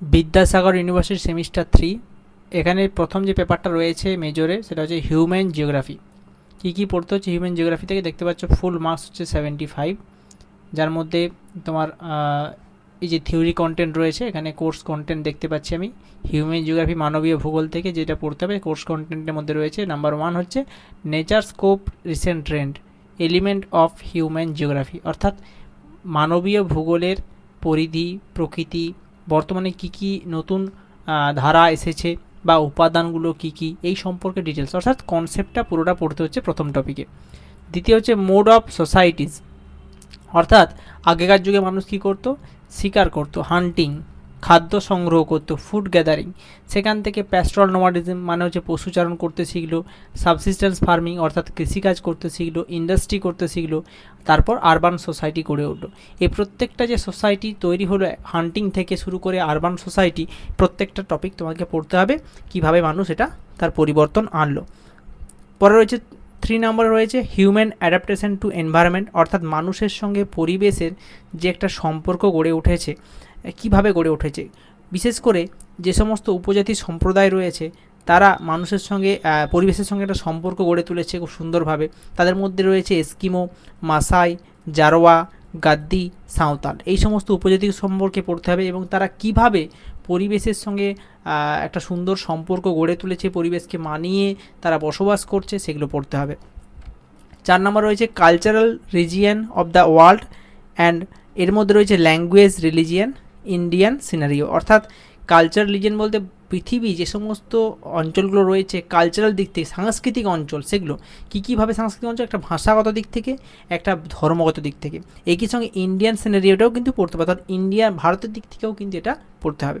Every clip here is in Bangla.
Vidyasagar university semester three. এখানে প্রথম যে পেপারটা রয়েছে মেজরে, সেটা হচ্ছে হিউম্যান জিওগ্রাফি। কী কী পড়তে হচ্ছে হিউম্যান জিওগ্রাফি থেকে? দেখতে পাচ্ছ ফুল মার্কস হচ্ছে সেভেন্টি ফাইভ। যার মধ্যে তোমার এই যে থিওরি কন্টেন্ট রয়েছে, এখানে কোর্স কন্টেন্ট দেখতে পাচ্ছি আমি। হিউম্যান জিওগ্রাফি মানবীয় ভূগোল থেকে যেটা পড়তে হবে, কোর্স কন্টেন্টের মধ্যে রয়েছে। নাম্বার ওয়ান হচ্ছে nature scope, recent trend, element of human geography. অর্থাৎ মানবীয় ভূগোলের পরিধি, প্রকৃতি বর্তমানে কি কি নতুন ধারা এসেছে বা উপাদানগুলো কি কি, এই সম্পর্কে ডিটেলস অর্থাৎ কনসেপ্টটা পুরোটা পড়তে হচ্ছে প্রথম টপিকে দ্বিতীয় হচ্ছে মোড অফ সোসাইটিস অর্থাৎ আগেকার যুগে মানুষ কী করতো? শিকার করতো হান্টিং খাদ্য সংগ্রহ করতো ফুড গ্যাদারিং সেখান থেকে প্যাস্ট্রল নোমাডিজম মানে হচ্ছে পশুচারণ করতে শিখলো সাবসিস্টেন্স ফার্মিং অর্থাৎ কৃষিকাজ করতে শিখলো ইন্ডাস্ট্রি করতে শিখলো, তারপর আরবান সোসাইটি গড়ে উঠল। এই প্রত্যেকটা যে সোসাইটি তৈরি হলো হান্টিং থেকে শুরু করে আরবান সোসাইটি প্রত্যেকটা টপিক তোমাকে পড়তে হবে, কীভাবে মানুষ এটা তার পরিবর্তন আনলো। পরে রয়েছে থ্রি নম্বরে রয়েছে হিউম্যান অ্যাডাপ্টেশন টু এনভায়রনমেন্ট অর্থাৎ মানুষের সঙ্গে পরিবেশের যে একটা সম্পর্ক গড়ে উঠেছে। কীভাবে গড়ে উঠেছে। বিশেষ করে যে সমস্ত উপজাতি সম্প্রদায় রয়েছে, তারা মানুষের সঙ্গে পরিবেশের সঙ্গে একটা সম্পর্ক গড়ে তুলেছে খুব সুন্দরভাবে। তাদের মধ্যে রয়েছে এস্কিমো, মাসাই, জারোয়া, গাদ্দি, সাঁওতাল। এই সমস্ত উপজাতি সম্পর্কে পড়তে হবে এবং তারা কীভাবে পরিবেশের সঙ্গে একটা সুন্দর সম্পর্ক গড়ে তুলেছে, পরিবেশকে মানিয়ে তারা বসবাস করছে, সেগুলো পড়তে হবে। চার নম্বর রয়েছে cultural region of the world and এর মধ্যে রয়েছে ল্যাঙ্গুয়েজ রিলিজিয়ান ইন্ডিয়ান সিনারিও অর্থাৎ কালচার রিলিজিয়ন বলতে পৃথিবী যে সমস্ত অঞ্চলগুলো রয়েছে কালচারাল দিক থেকে, সাংস্কৃতিক অঞ্চল, সেগুলো কী কীভাবে সাংস্কৃতিক অঞ্চল? একটা ভাষাগত দিক থেকে, একটা ধর্মগত দিক থেকে। একই সঙ্গে ইন্ডিয়ান সিনারিওটাও কিন্তু পড়তে হবে, অর্থাৎ ইন্ডিয়া ভারতের দিক থেকেও কিন্তু এটা পড়তে হবে।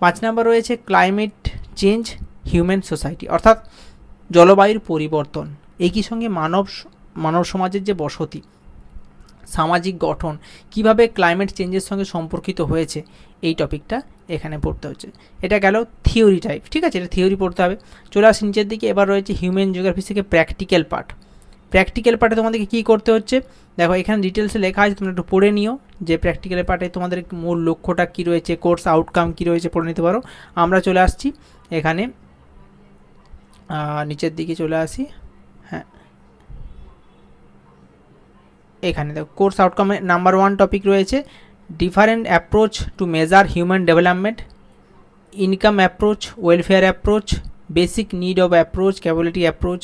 পাঁচ নাম্বার রয়েছে ক্লাইমেট চেঞ্জ হিউম্যান সোসাইটি অর্থাৎ জলবায়ুর পরিবর্তন। একই সঙ্গে মানব মানব সমাজের যে বসতি সামাজিক গঠন, কীভাবে ক্লাইমেট চেঞ্জের সঙ্গে সম্পর্কিত হয়েছে, এই টপিকটা এখানে পড়তে হচ্ছে। এটা গেল থিওরি টাইপ ঠিক আছে? এটা থিওরি পড়তে হবে। চলে আসি নিচের দিকে, এবার রয়েছে হিউম্যান জিওগ্রাফি থেকে প্র্যাকটিক্যাল পার্ট প্র্যাকটিক্যাল পার্টে তোমাদেরকে কী করতে হচ্ছে? দেখো, এখানে ডিটেলসে লেখা আছে, তোমরা একটু পড়ে নিও যে প্র্যাকটিক্যাল পার্টে তোমাদের মূল লক্ষ্যটা কী রয়েছে কোর্স আউটকাম কী রয়েছে, পড়ে নিতে পারো। আমরা চলে আসছি এখানে নিচের দিকে চলে আসি। এখানে দেখো কোর্স আউটকামে নাম্বার ওয়ান টপিক রয়েছে different approach to measure human development income approach welfare approach basic need of approach capability approach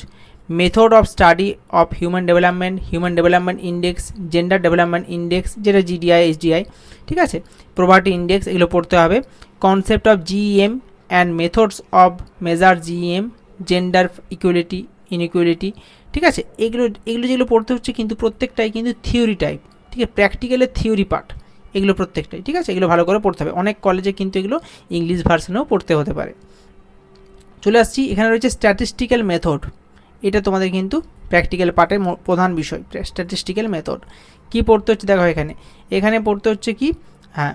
method of study of human development human development index gender development index যেটা জিডিআই এইচডিআই ঠিক আছে? প্রভার্টি ইন্ডেক্স এগুলো পড়তে হবে। Concept of GM and methods of measure GM gender equality inequality ঠিক আছে? এগুলো এগুলো যেগুলো পড়তে হচ্ছে কিন্তু প্রত্যেকটাই কিন্তু থিওরি টাইপ ঠিক আছে? প্র্যাকটিক্যালের থিওরি পার্ট এগুলো প্রত্যেকটাই, ঠিক আছে? এগুলো ভালো করে পড়তে হবে। অনেক কলেজে কিন্তু এগুলো ইংলিশ ভার্সনেও পড়তে হতে পারে। চলে আসছি, এখানে রয়েছে স্ট্যাটিস্টিক্যাল মেথড এটা তোমাদের কিন্তু প্র্যাকটিক্যাল পার্টের প্রধান বিষয় স্ট্যাটিস্টিক্যাল মেথড কি পড়তে হচ্ছে? দেখো এখানে। এখানে পড়তে হচ্ছে কি? হ্যাঁ।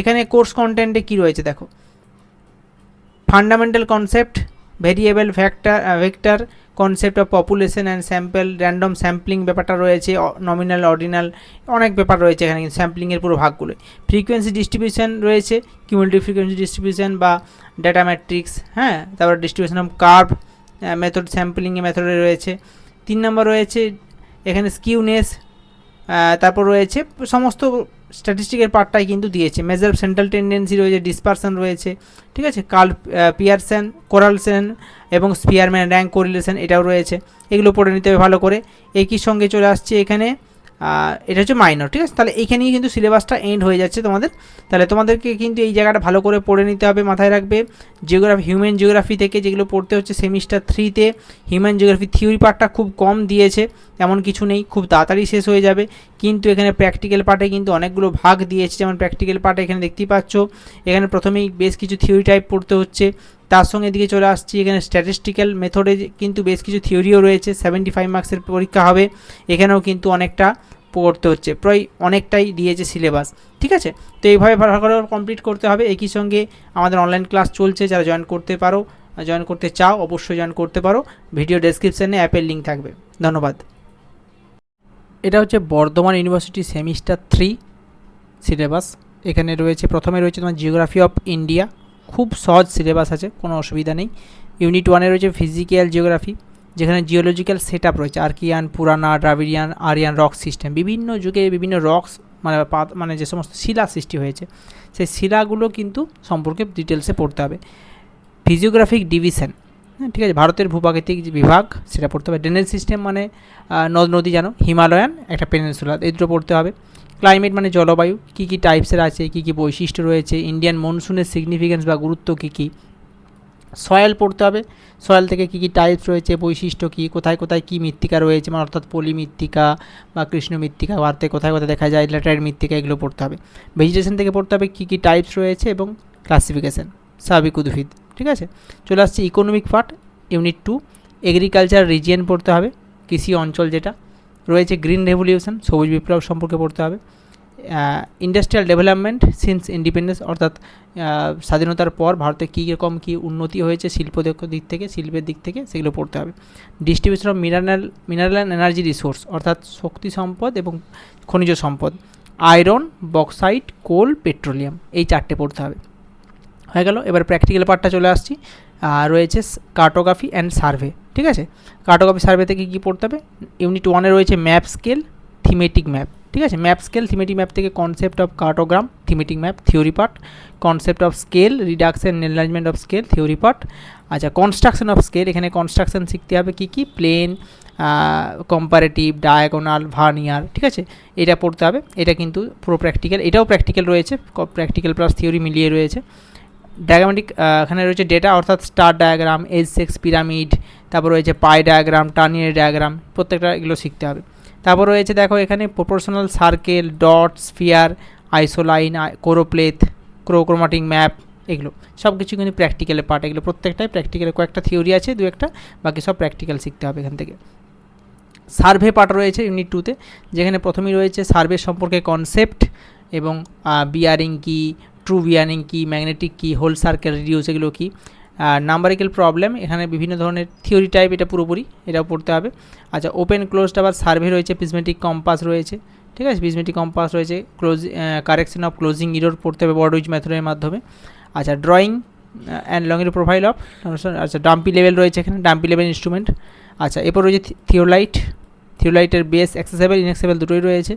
এখানে কোর্স কন্টেন্টে কি রয়েছে? দেখো। Fundamental concept variable factor vector concept of population and sample random sampling ব্যাপারটা রয়েছে নমিনাল অর্ডিনাল অনেক ব্যাপার রয়েছে এখানে কিন্তু স্যাম্পলিংয়ের পুরো ভাগগুলো ফ্রিকোয়েন্সি ডিস্ট্রিবিউশন রয়েছে কিউমুলেটিভ ফ্রিকোয়েন্সি ডিস্ট্রিবিউশন বা ডেটা ম্যাট্রিক্স হ্যাঁ? তারপর ডিস্ট্রিবিউশন অফ কার্ভ মেথড স্যাম্পলিংয়ে মেথডে রয়েছে। তিন নম্বর রয়েছে, এখানে স্কিউনেস তারপর রয়েছে সমস্ত স্ট্যাটিস্টিকের পার্টটাই কিন্তু দিয়েছে। মেজার সেন্ট্রাল টেন্ডেন্সি রয়েছে ডিসপারশন রয়েছে, ঠিক আছে? কাল পিয়ারসেন, কোরালসেন এবং স্পিয়ারম্যান, র্যাঙ্ক কোরিলেশন এটাও রয়েছে। এগুলো পড়ে নিতে হবে ভালো করে। একই সঙ্গে চলে আসছে এখানে এটা হচ্ছে মাইনর ঠিক আছে? তাহলে এখানেই কিন্তু সিলেবাসটা এন্ড হয়ে যাচ্ছে তোমাদের। তাহলে তোমাদেরকে কিন্তু এই জায়গাটা ভালো করে পড়ে নিতে হবে, মাথায় রাখবে। জিওগ্রাফি হিউম্যান জিওগ্রাফি থেকে যেগুলো পড়তে হচ্ছে সেমিস্টার থ্রিতে হিউম্যান জিওগ্রাফি থিওরি পার্টটা খুব কম দিয়েছে এমন কিছু নেই, খুব তাড়াতাড়ি শেষ হয়ে যাবে। কিন্তু এখানে প্র্যাকটিক্যাল পার্টে কিন্তু অনেকগুলো ভাগ দিয়েছে, যেমন প্র্যাকটিক্যাল পার্টে এখানে দেখতেই পাচ্ছ, এখানে প্রথমেই বেশ কিছু থিওরি টাইপ পড়তে হচ্ছে। তার সঙ্গে এদিকে চলে আসছি। এখানে স্ট্যাটিস্টিক্যাল মেথডে কিন্তু বেশ কিছু থিওরিও রয়েছে। সেভেন্টি ফাইভ মার্কসের পরীক্ষা হবে। এখানেও কিন্তু অনেকটা পড়তে হচ্ছে। প্রায় অনেকটাই দিয়েছে সিলেবাস ঠিক আছে? তো এইভাবে ভালো করে কমপ্লিট করতে হবে। একই সঙ্গে আমাদের অনলাইন ক্লাস চলছে। যারা জয়েন করতে পারো জয়েন করতে চাও, অবশ্যই জয়েন করতে পারো। ভিডিও ডেসক্রিপশানে অ্যাপের লিঙ্ক থাকবে। ধন্যবাদ। এটা হচ্ছে Bardhaman university semester three syllabus এখানে রয়েছে, প্রথমে রয়েছে তোমার জিওগ্রাফি অফ ইন্ডিয়া খুব সহজ সিলেবাস আছে, কোনো অসুবিধা নেই। ইউনিট ওয়ানে রয়েছে ফিজিক্যাল জিওগ্রাফি যেখানে জিওলজিক্যাল সেট আপ রয়েছে আর্কিয়ান পুরানা দ্রাবিডিয়ান আরিয়ান রক সিস্টেম বিভিন্ন যুগে বিভিন্ন রক্স মানে মানে যে সমস্ত শিলা সৃষ্টি হয়েছে, সেই শিলাগুলো কিন্তু সম্পর্কে ডিটেলসে পড়তে হবে। ফিজিওগ্রাফিক ডিভিশন হ্যাঁ ঠিক আছে, ভারতের ভূপ্রাকৃতিক যে বিভাগ, সেটা পড়তে হবে। ড্রেনেজ সিস্টেম মানে নদ নদী জানো, হিমালয়ান, একটা পেনিনসুলা এই দুটো পড়তে হবে। ক্লাইমেট মানে জলবায়ু, কী কী টাইপসের আছে, কী কী বৈশিষ্ট্য রয়েছে ইন্ডিয়ান মনসুনের সিগনিফিকেন্স বা গুরুত্ব কী কী? সয়েল পড়তে হবে সয়েল থেকে কী কী টাইপস রয়েছে, বৈশিষ্ট্য কী, কোথায় কোথায় কী মৃত্তিকা রয়েছে মানে অর্থাৎ পলি মৃত্তিকা বা কৃষ্ণ মৃত্তিকা ভারতে কোথায় কোথায় দেখা যায়, ল্যাটারাইট মৃত্তিকা এগুলো পড়তে হবে। ভেজিটেশন থেকে পড়তে হবে কী কী টাইপস রয়েছে এবং ক্লাসিফিকেশন স্বাভাবিক উদ্ভিদ, ঠিক আছে? চলে আসছে economic part unit two agriculture region পড়তে হবে, কৃষি অঞ্চল যেটা রয়েছে গ্রিন রেভলিউশন, সবুজ বিপ্লব সম্পর্কে পড়তে হবে। ইন্ডাস্ট্রিয়াল ডেভেলপমেন্ট সিন্স ইন্ডিপেন্ডেন্স অর্থাৎ স্বাধীনতার পর ভারতে কী রকম কী উন্নতি হয়েছে শিল্প দিক থেকে, শিল্পের দিক থেকে, সেগুলো পড়তে হবে। Distribution of mineral mineral and energy resource অর্থাৎ শক্তি সম্পদ এবং খনিজ সম্পদ। আয়রন বক্সাইট কোল পেট্রোলিয়াম এই চারটে পড়তে হবে। হয়ে গেল, এবার প্র্যাকটিক্যাল পার্টটা চলে আসছি। রয়েছে কার্টোগ্রাফি অ্যান্ড সার্ভে ঠিক আছে? কার্টোগ্রাফি সার্ভে থেকে কী পড়তে হবে? ইউনিট ওয়ানে রয়েছে ম্যাপ স্কেল থিমেটিক ম্যাপ ঠিক আছে? ম্যাপ স্কেল থিমেটিক ম্যাপ থেকে concept of cartogram thematic map theory part concept of scale reduction enlargement of scale theory part আচ্ছা কনস্ট্রাকশন অফ স্কেল এখানে কনস্ট্রাকশন শিখতে হবে কী কী? প্লেন কম্পারেটিভ ডায়াগোনাল ভার্নিয়ার ঠিক আছে? এটা পড়তে হবে, এটা কিন্তু পুরো প্র্যাকটিক্যাল এটাও প্র্যাকটিক্যাল রয়েছে প্র্যাকটিক্যাল প্লাস থিওরি মিলিয়ে রয়েছে। ডায়াগ্রামেটিক এখানে রয়েছে ডেটা অর্থাৎ star diagram age sex pyramid তারপর রয়েছে পাই ডায়াগ্রাম টার্নিয়ার ডায়াগ্রাম প্রত্যেকটা এগুলো শিখতে হবে। তারপর রয়েছে দেখো এখানে proportional circle dot sphere isoline choropleth chorochromatic map এগুলো। সব কিছু কিন্তু প্র্যাকটিক্যালের পার্ট এগুলো প্রত্যেকটাই প্র্যাকটিক্যালে কয়েকটা থিওরি আছে, দু একটা, বাকি সব প্র্যাকটিক্যাল শিখতে হবে এখান থেকে। সার্ভে পার্ট রয়েছে ইউনিট টুতে যেখানে প্রথমেই রয়েছে সার্ভে সম্পর্কে কনসেপ্ট এবং বিয়ারিং কি ট্রু বিয়ারিং কি ম্যাগনেটিক কি হোল সার্কেল রিডিউস এগুলো কি নাম্বারিক্যাল প্রবলেম এখানে বিভিন্ন ধরনের থিওরি টাইপ এটা পুরোপুরি এটাও পড়তে হবে। আচ্ছা ওপেন ক্লোজড আবার সার্ভে রয়েছে প্রিজমেটিক কম্পাস রয়েছে, ঠিক আছে? প্রিজমেটিক কম্পাস রয়েছে close correction of closing error পড়তে হবে বড় উইচ মেথডের মাধ্যমে। আচ্ছা ড্রয়িং অ্যান্ড লং এর প্রোফাইল অফ আচ্ছা ডাম্পি লেভেল রয়েছে এখানে ডাম্পি লেভেল ইনস্ট্রুমেন্ট আচ্ছা এরপর রয়েছে থিওলাইট থিওলাইটের বেস অ্যাক্সেসেবল ইনঅ্যাক্সেবল দুটোই রয়েছে।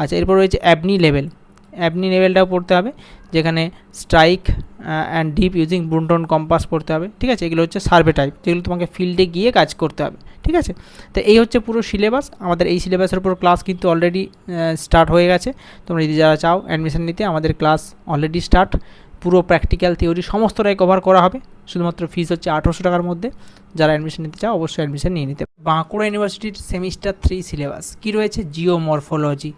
আচ্ছা এরপর রয়েছে অ্যাবনি লেভেল অ্যাবনি লেভেলটাও পড়তে হবে, যেখানে strike and dip using Brunton compass পড়তে হবে, ঠিক আছে? এগুলো হচ্ছে সার্ভে টাইপ যেগুলো তোমাকে ফিল্ডে গিয়ে কাজ করতে হবে, ঠিক আছে? তো এই হচ্ছে পুরো সিলেবাস আমাদের এই সিলেবাসের উপর ক্লাস কিন্তু অলরেডি স্টার্ট হয়ে গেছে। তোমরা যদি যারা চাও অ্যাডমিশন নিতে, আমাদের ক্লাস অলরেডি স্টার্ট পুরো প্র্যাকটিক্যাল থিওরি সমস্তটাই কভার করা হবে, শুধুমাত্র ফিস হচ্ছে আঠেরোশো টাকার মধ্যে। যারা অ্যাডমিশন নিতে চাও, অবশ্যই অ্যাডমিশন নিয়ে নিতে বাঁকুড়া ইউনিভার্সিটির সেমিস্টার থ্রি সিলেবাস কী রয়েছে? Geomorphology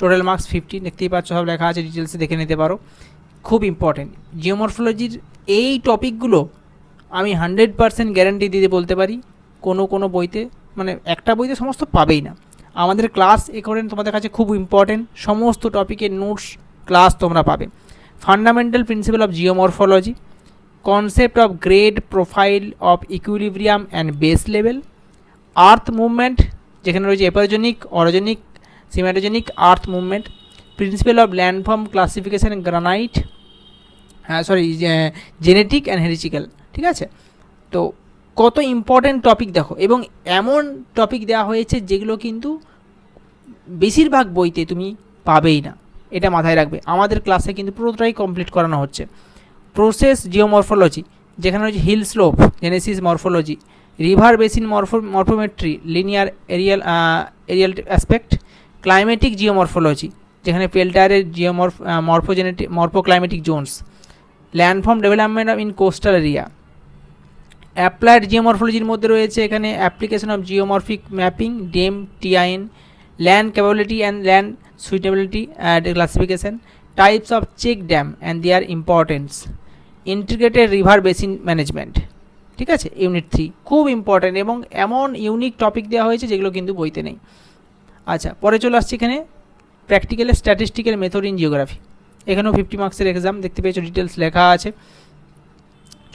total marks fifty দেখতেই পাচ্ছ, সব লেখা আছে ডিটেলসে দেখে নিতে পারো। খুব ইম্পর্টেন্ট জিওমরফোলজির এই টপিকগুলো আমি হান্ড্রেড পারসেন্ট গ্যারান্টি দিতে বলতে পারি, কোনো কোনো বইতে মানে একটা বইতে সমস্ত পাবেই না। আমাদের ক্লাস করেন তোমাদের কাছে খুব ইম্পর্টেন্ট সমস্ত টপিকের নোটস ক্লাস তোমরা পাবে। Fundamental principle of geomorphology concept of grade profile of equilibrium and base level earth movement যেখানে রয়েছে epeirogenic orogenic cymatogenic earth movement principle of landform classification granite হ্যাঁ সরি জেনেটিক অ্যান্ড হেরিচিক্যাল ঠিক আছে? তো কত ইম্পর্টেন্ট টপিক দেখো, এবং এমন টপিক দেওয়া হয়েছে যেগুলো কিন্তু বেশিরভাগ বইতে তুমি পাবেই না, এটা মাথায় রাখবে। আমাদের ক্লাসে কিন্তু পুরোটাই কমপ্লিট করানো হচ্ছে। প্রসেস জিওমরফোলজি যেখানে হচ্ছে hill slope genesis morphology river basin morpho morphometry linear areal areal aspect climatic geomorphology যেখানে পেল্টারের geomorph morphogenetic morphoclimatic zones landform development of in coastal area applied জিওমরফোলজির মধ্যে রয়েছে এখানে application of geomorphic mapping DEM TIN land capability and land suitability and classification types of check dam and their importance integrated river basin management ঠিক আছে? ইউনিট থ্রি খুব ইম্পর্টেন্ট এবং এমন ইউনিক টপিক দেওয়া হয়েছে যেগুলো কিন্তু বইতে নেই। আচ্ছা পরে চলে আসছি এখানে প্র্যাকটিক্যালের স্ট্যাটিস্টিক্যাল মেথড ইন জিওগ্রাফি এখানেও ফিফটি মার্কসের এক্সাম দেখতে পেয়েছ ডিটেলস লেখা আছে।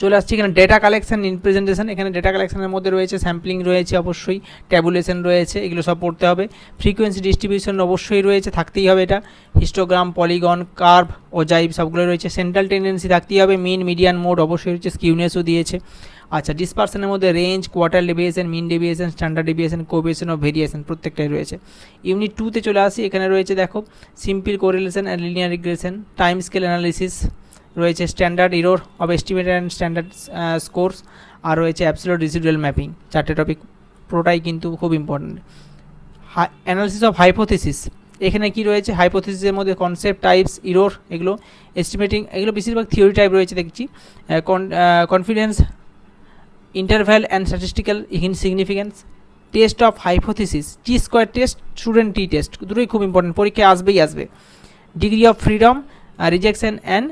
চলে আসছি এখানে ডেটা কালেকশন ইন প্রেজেন্টেশন এখানে ডেটা কালেকশনের মধ্যে রয়েছে স্যাম্পলিং রয়েছে অবশ্যই ট্যাবুলেশন রয়েছে, এগুলো সব পড়তে হবে। ফ্রিকোয়েন্সি ডিস্ট্রিবিউশন অবশ্যই রয়েছে, থাকতেই হবে এটা। হিস্টোগ্রাম পলিগন কার্ভ ওজাইভ সবগুলো রয়েছে। সেন্ট্রাল টেন্ডেন্সি থাকতেই হবে মিন মিডিয়ান মোড অবশ্যই রয়েছে স্কিউনেসও দিয়েছে। আচ্ছা ডিসপার্সনের মধ্যে range quartile deviation mean deviation standard deviation কোভিয়েশন ও ভেরিয়েশন প্রত্যেকটাই রয়েছে। ইউনিট টুতে চলে আসি, এখানে রয়েছে দেখো simple correlation and linear regression time scale analysis রয়েছে standard error of estimate and standard scores আর রয়েছে অ্যাবসোলুট রিসিডুয়াল ম্যাপিং চারটে টপিক পুরোটাই কিন্তু খুব ইম্পর্টেন্ট অ্যানালিসিস অফ হাইপোথিসিস এখানে কি রয়েছে? হাইপোথিসিসের মধ্যে কনসেপ্ট টাইপস ইরোর এগুলো এস্টিমেটিং এগুলো বেশিরভাগ থিওরি টাইপ রয়েছে, দেখছি। Confidence interval and statistical significance test of hypothesis T square test student T test দুটোই খুব ইম্পর্টেন্ট পরীক্ষায় আসবেই আসবে। Degree of freedom rejection and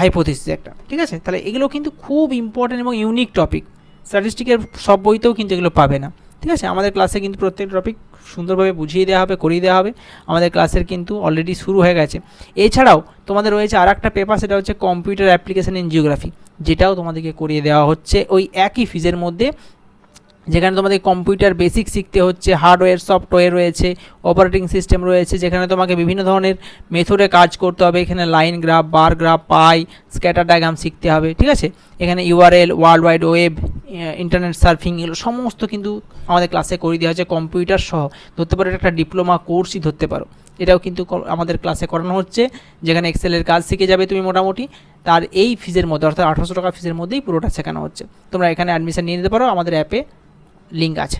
hypothesis একটা, ঠিক আছে? তাহলে এগুলো কিন্তু খুব ইম্পর্টেন্ট এবং ইউনিক টপিক স্ট্যাটিস্টিকের সব বইতেও কিন্তু এগুলো পাবে না। ঠিক আছে, আমাদের ক্লাসে কিন্তু প্রত্যেক টপিক সুন্দরভাবে বুঝিয়ে দেওয়া হবে, করিয়ে দেওয়া হবে। আমাদের ক্লাসের কিন্তু অলরেডি শুরু হয়ে গেছে। এছাড়াও তোমাদের রয়েছে আর একটা পেপার সেটা হচ্ছে কম্পিউটার অ্যাপ্লিকেশন ইন জিওগ্রাফি যেটাও তোমাদেরকে করিয়ে দেওয়া হচ্ছে ওই একই ফিজের মধ্যে। যেখানে তোমাদের কম্পিউটার বেসিক শিখতে হচ্ছে হার্ডওয়্যার সফটওয়্যার রয়েছে অপারেটিং সিস্টেম রয়েছে, যেখানে তোমাকে বিভিন্ন ধরনের মেথডে কাজ করতে হবে। এখানে line graph bar graph pie scatter diagram শিখতে হবে, ঠিক আছে? এখানে URL world wide web internet surfing এগুলো সমস্ত কিন্তু আমাদের ক্লাসে করিয়ে দেওয়া হয়েছে কম্পিউটার সহ। ধরতে পারো একটা ডিপ্লোমা কোর্সই ধরতে পারো। এটাও কিন্তু আমাদের ক্লাসে করানো হচ্ছে, যেখানে এক্সেলের কাজ শিখে যাবে তুমি মোটামুটি। তার এই ফিজের মধ্যে, অর্থাৎ আঠারোশো টাকা ফিজের মধ্যেই পুরোটা শেখানো হচ্ছে। তোমরা এখানে অ্যাডমিশান নিয়ে নিতে পারো, আমাদের অ্যাপে লিঙ্ক আছে।